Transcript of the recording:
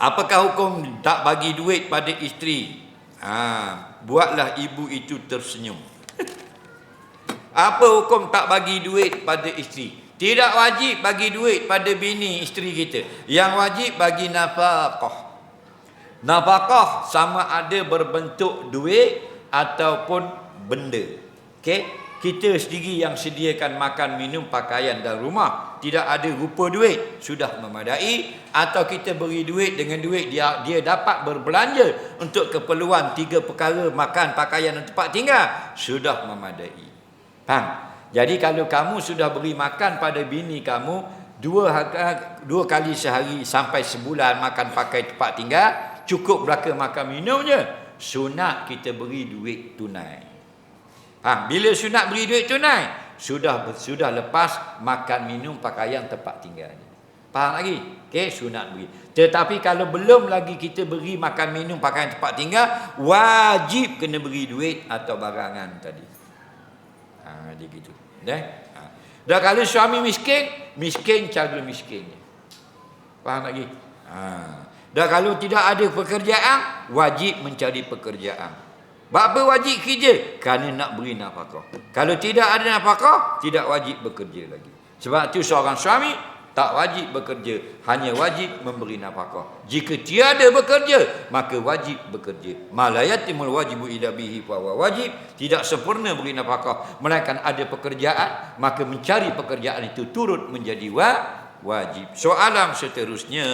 Apakah hukum tak bagi duit pada isteri? Ha, buatlah ibu itu tersenyum. Apa hukum tak bagi duit pada isteri? Tidak wajib bagi duit pada bini isteri kita. Yang wajib bagi nafkah. Nafkah sama ada berbentuk duit ataupun benda. Okey? Kita sendiri yang sediakan makan, minum, pakaian dan rumah. Tidak ada rupa duit. Sudah memadai. Atau kita beri duit dengan duit dia dia dapat berbelanja untuk keperluan tiga perkara makan, pakaian dan tempat tinggal. Sudah memadai. Faham? Jadi kalau kamu sudah beri makan pada bini kamu dua dua kali sehari sampai sebulan makan pakai tempat tinggal, cukup belaka makan minumnya. Sunat kita beri duit tunai. Ha, bila sunat beri duit tunai, sudah sudah lepas makan minum pakaian tempat tinggalnya. Faham lagi? Okey, sunat beri. Tetapi kalau belum lagi kita beri makan minum pakaian tempat tinggal, wajib kena beri duit atau barangan tadi. Ha, dia gitu. Dah? Ha. Dah kalau suami miskin, miskin cara miskinnya. Faham lagi? Ha. Dah kalau tidak ada pekerjaan, wajib mencari pekerjaan. Apa wajib kerja? Kerana nak beri nafkah. Kalau tidak ada nafkah, tidak wajib bekerja lagi. Sebab itu seorang suami tak wajib bekerja, hanya wajib memberi nafkah. Jika tiada bekerja, maka wajib bekerja. Malayatimul wajibu ila bihi fa wajib, tidak sempurna beri nafkah melainkan ada pekerjaan, maka mencari pekerjaan itu turut menjadi wa wajib. Soalan seterusnya.